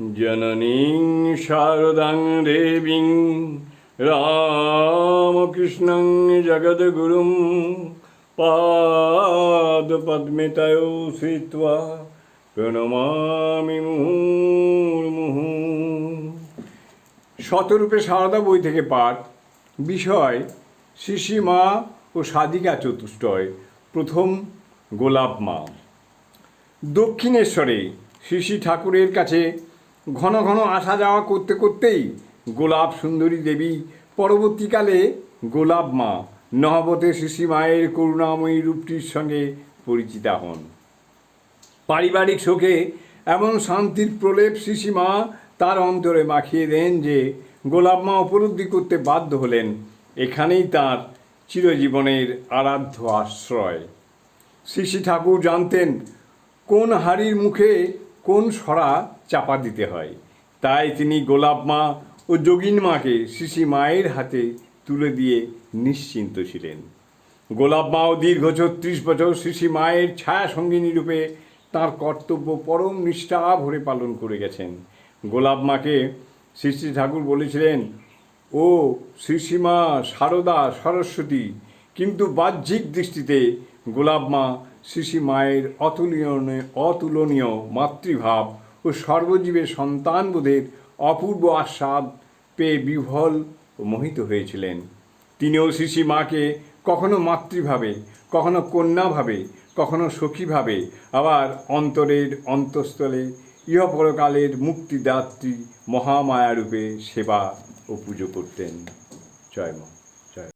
জননীং শারদাং দেবীং রামকৃষ্ণং জগদ্গুরুং পাদপদ্মে তয় শ্রিত্বা প্রণমামি মুহুর্মুহু। শতরূপে সারদা বই থেকে পাঠ, বিষয়, শিশিমা ও সাধিকা চতুষ্টয়, প্রথম গোলাপ মা দক্ষিণেশ্বরে শিশি ঠাকুরের কাছে ঘন ঘন আসা যাওয়া করতে করতেই গোলাপ সুন্দরী দেবী, পরবর্তীকালে গোলাপ মা, নহবতে শিশি মায়ের করুণাময়ী রূপটির সঙ্গে পরিচিতা হন। পারিবারিক শোকে এমন শান্তির প্রলেপ শিশিমা তার অন্তরে মাখিয়ে দেন যে গোলাপ মা উপলব্ধি করতে বাধ্য হলেন। এখানেই তার চিরজীবনের আরাধ্য আশ্রয়। শ্রী ঠাকুর জানতেন কোন হাড়ির মুখে কোন সরা চাপা দিতে হয়? তাই তিনি গোলাপ মা ও যোগিন মাকে শিশি মায়ের হাতে তুলে দিয়ে নিশ্চিন্ত ছিলেন। গোলাপ মাও দীর্ঘ ছত্রিশ বছর শিশি মায়ের ছায়া সঙ্গিনী রূপে তাঁর কর্তব্য পরম নিষ্ঠা ভরে পালন করে গেছেন। গোলাপ মাকে শ্রী ঠাকুর বলেছিলেন, ও শ্রীসীমা সারদা, সরস্বতী, কিন্তু বাহ্যিক দৃষ্টিতে গোলাপ মা শিশি মায়ের অতুলনীয় অতুলনীয় মাতৃভাব ও সর্বজীবের সন্তানবোধের অপূর্ব আস্বাদ পেয়ে বিহ্বল ও মোহিত হয়েছিলেন। তিনিও শিশি মাকে কখনো মাতৃভাবে, কখনো কন্যাভাবে, কখনো সখীভাবে, আবার অন্তরের অন্তঃস্থলে ইহপরকালের মুক্তিদাত্রী মহামায়ারূপে সেবা ও পুজো করতেন। জয় মা।